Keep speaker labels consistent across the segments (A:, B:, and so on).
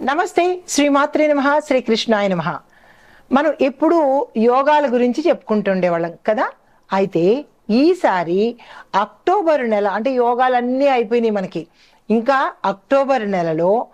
A: నమస్తే శ్రీమాత్రే నమ శ్రీకృష్ణాయ నమ. మనం ఎప్పుడూ యోగాల గురించి చెప్పుకుంటుండేవాళ్ళం కదా? అయితే ఈసారి అక్టోబర్ నెల అంటే యోగాలన్నీ అయిపోయినాయి మనకి. ఇంకా అక్టోబర్ నెలలో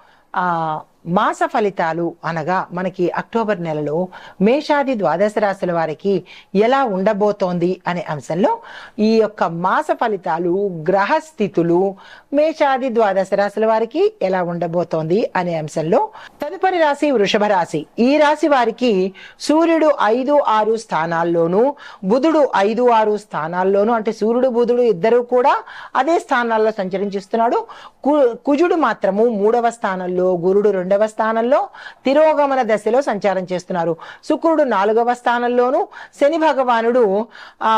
A: మాస ఫలితాలు అనగా మనకి అక్టోబర్ నెలలో మేషాది ద్వాదశ రాశుల వారికి ఎలా ఉండబోతోంది అనే అంశంలో ఈ యొక్క మాస ఫలితాలు గ్రహ స్థితులు మేషాది ద్వాదశ రాశుల వారికి ఎలా ఉండబోతోంది అనే అంశంలో తదుపరి రాశి వృషభ రాశి. ఈ రాశి వారికి సూర్యుడు ఐదు ఆరు స్థానాల్లోనూ బుధుడు ఐదు ఆరు స్థానాల్లోనూ అంటే సూర్యుడు బుధుడు ఇద్దరు కూడా అదే స్థానాల్లో సంచరించిస్తున్నాడు. కు- కుజుడు మాత్రము మూడవ స్థానంలో గురుడు రెండు రెండవ స్థానంలో తిరోగమన దశలో సంచారం చేస్తున్నారు. శుక్రుడు నాలుగవ స్థానంలోను శని భగవానుడు ఆ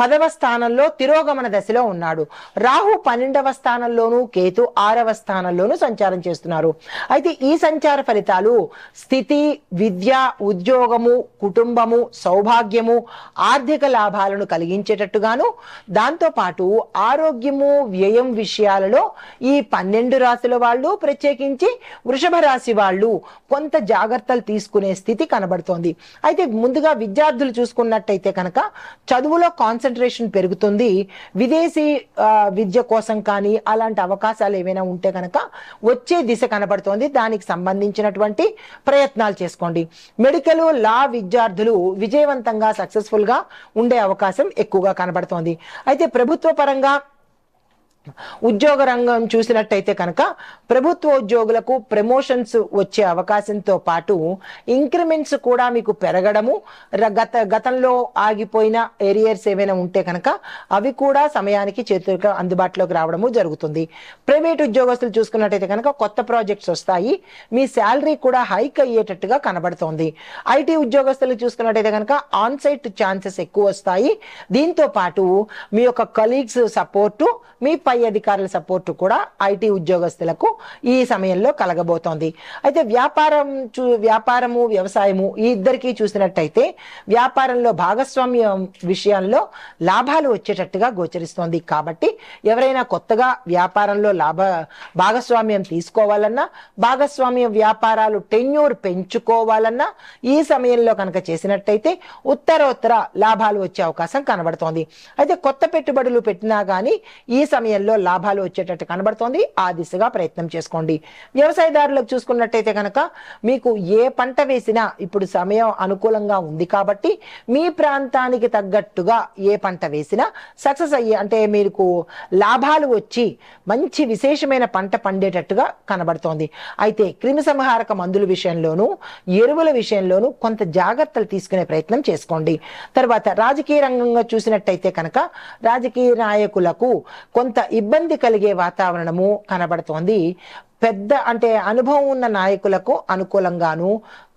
A: పదవ స్థానంలో తిరోగమన దశలో ఉన్నాడు. రాహు పన్నెండవ స్థానంలోను కేతు ఆరవ స్థానంలోను సంచారం చేస్తున్నారు. అయితే ఈ సంచార ఫలితాలు స్థితి విద్య ఉద్యోగము కుటుంబము సౌభాగ్యము ఆర్థిక లాభాలను కలిగించేటట్టుగాను దాంతో పాటు ఆరోగ్యము వ్యయం విషయాలలో ఈ పన్నెండు రాశుల వాళ్ళు ప్రత్యేకించి వృషభ రాశి వాళ్ళు కొంత జాగ్రత్తలు తీసుకునే స్థితి కనబడుతోంది. అయితే ముందుగా విద్యార్థులు చూసుకున్నట్టయితే కనుక చదువులో కాన్సన్ట్రేషన్ పెరుగుతుంది. విదేశీ విద్య కోసం కానీ అలాంటి అవకాశాలు ఏమైనా ఉంటే కనుక వచ్చే దిశ కనబడుతోంది. దానికి సంబంధించినటువంటి ప్రయత్నాలు చేసుకోండి. మెడికల్ లా విద్యార్థులు విజయవంతంగా సక్సెస్ఫుల్గా ఉండే అవకాశం ఎక్కువగా కనబడుతోంది. అయితే ప్రభుత్వ పరంగా ఉద్యోగ రంగం చూసినట్టయితే కనుక ప్రభుత్వ ఉద్యోగులకు ప్రమోషన్స్ వచ్చే అవకాశంతో పాటు ఇంక్రిమెంట్స్ కూడా మీకు పెరగడము గత గతంలో ఆగిపోయిన ఏరియర్స్ ఏమైనా ఉంటే కనుక అవి కూడా సమయానికి చేతులకు అందుబాటులోకి రావడము జరుగుతుంది. ప్రైవేట్ ఉద్యోగస్తులు చూసుకున్నట్టయితే కనుక కొత్త ప్రాజెక్ట్స్ వస్తాయి. మీ శాలరీ కూడా హైక్ అయ్యేటట్టుగా కనబడుతోంది. ఐటీ ఉద్యోగస్తులు చూసుకున్నట్టయితే కనుక ఆన్ సైట్ ఛాన్సెస్ ఎక్కువ వస్తాయి. దీంతో పాటు మీ యొక్క కలీగ్స్ సపోర్టు మీ పై అధికారుల సపోర్టు కూడా ఐటీ ఉద్యోగస్తులకు ఈ సమయంలో కలగబోతోంది. అయితే వ్యాపారం చూ వ్యాపారము వ్యవసాయము ఈ ఇద్దరికి చూసినట్టయితే వ్యాపారంలో భాగస్వామ్యం విషయంలో లాభాలు వచ్చేటట్టుగా గోచరిస్తోంది. కాబట్టి ఎవరైనా కొత్తగా వ్యాపారంలో లాభ భాగస్వామ్యం తీసుకోవాలన్నా భాగస్వామ్య వ్యాపారాలు టెన్యూర్ పెంచుకోవాలన్నా ఈ సమయంలో కనుక చేసినట్టయితే ఉత్తరోత్తర లాభాలు వచ్చే అవకాశం కనబడుతోంది. అయితే కొత్త పెట్టుబడులు పెట్టినా కానీ ఈ సమయంలో లాభాలు వచ్చేటట్టు కనబడుతోంది. ఆ దిశగా ప్రయత్నం చేసుకోండి. వ్యవసాయదారులకు చూసుకున్నట్టయితే కనుక మీకు ఏ పంట వేసినా ఇప్పుడు సమయం అనుకూలంగా ఉంది కాబట్టి మీ ప్రాంతానికి తగ్గట్టుగా ఏ పంట వేసినా సక్సెస్ అయ్యి అంటే మీకు లాభాలు వచ్చి మంచి విశేషమైన పంట పండేటట్టుగా కనబడుతోంది. అయితే క్రిమి సంహారక మందుల విషయంలోనూ ఎరువుల విషయంలోనూ కొంత జాగ్రత్తలు తీసుకునే ప్రయత్నం చేసుకోండి. తర్వాత రాజకీయ రంగంగా చూసినట్టయితే కనుక రాజకీయ నాయకులకు కొంత ఇబ్బంది కలిగే వాతావరణము కనబడుతోంది. పెద్ద అంటే అనుభవం ఉన్న నాయకులకు అనుకూలంగాను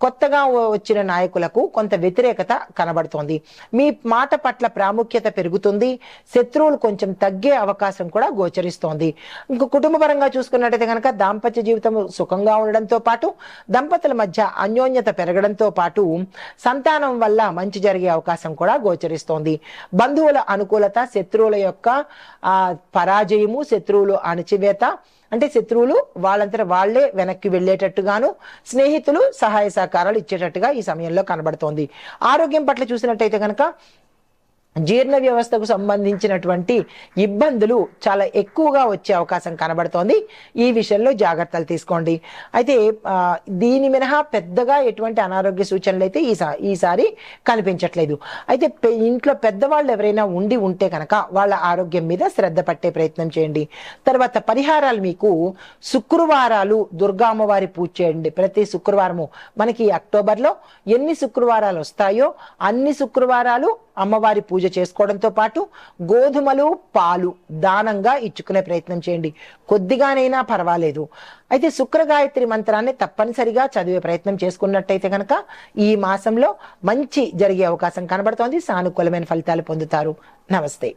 A: కొత్తగా వచ్చిన నాయకులకు కొంత వ్యతిరేకత కనబడుతోంది. మీ మాట పట్ల ప్రాముఖ్యత పెరుగుతుంది. శత్రువులు కొంచెం తగ్గే అవకాశం కూడా గోచరిస్తోంది. ఇంక కుటుంబ పరంగా చూసుకున్నట్టయితే కనుక దాంపత్య జీవితం సుఖంగా ఉండడంతో పాటు దంపతుల మధ్య అన్యోన్యత పెరగడంతో పాటు సంతానం వల్ల మంచి జరిగే అవకాశం కూడా గోచరిస్తోంది. బంధువుల అనుకూలత శత్రువుల యొక్క ఆ పరాజయము శత్రువులు అణచివేత అంటే శత్రువులు వాళ్ళంతట వాళ్ళే వెనక్కి వెళ్ళేటట్టుగాను స్నేహితులు సహాయ సహకారాలు ఇచ్చేటట్టుగా ఈ సమయంలో కనబడుతోంది. ఆరోగ్యం పట్ల చూసినట్టయితే కనుక జీర్ణ వ్యవస్థకు సంబంధించినటువంటి ఇబ్బందులు చాలా ఎక్కువగా వచ్చే అవకాశం కనబడుతోంది. ఈ విషయంలో జాగ్రత్తలు తీసుకోండి. అయితే దీని మినహా పెద్దగా ఎటువంటి అనారోగ్య సూచనలు అయితే ఈసా ఈసారి కనిపించట్లేదు. అయితే ఇంట్లో పెద్దవాళ్ళు ఎవరైనా ఉండి ఉంటే కనుక వాళ్ళ ఆరోగ్యం మీద శ్రద్ధ పట్టే ప్రయత్నం చేయండి. తర్వాత పరిహారాలు మీకు శుక్రవారాలు దుర్గా అమ్మవారి పూజ చేయండి. ప్రతి శుక్రవారము మనకి అక్టోబర్లో ఎన్ని శుక్రవారాలు వస్తాయో అన్ని శుక్రవారాలు అమ్మవారి పూజ చేసుకోవడంతో పాటు గోధుమలు పాలు దానంగా ఇచ్చుకునే ప్రయత్నం చేయండి. కొద్దిగానైనా పర్వాలేదు. అయితే శుక్రగాయత్రి మంత్రాన్ని తప్పనిసరిగా చదివే ప్రయత్నం చేసుకున్నట్టయితే కనుక ఈ మాసంలో మంచి జరిగే అవకాశం కనబడుతోంది. సానుకూలమైన ఫలితాలు పొందుతారు. నమస్తే.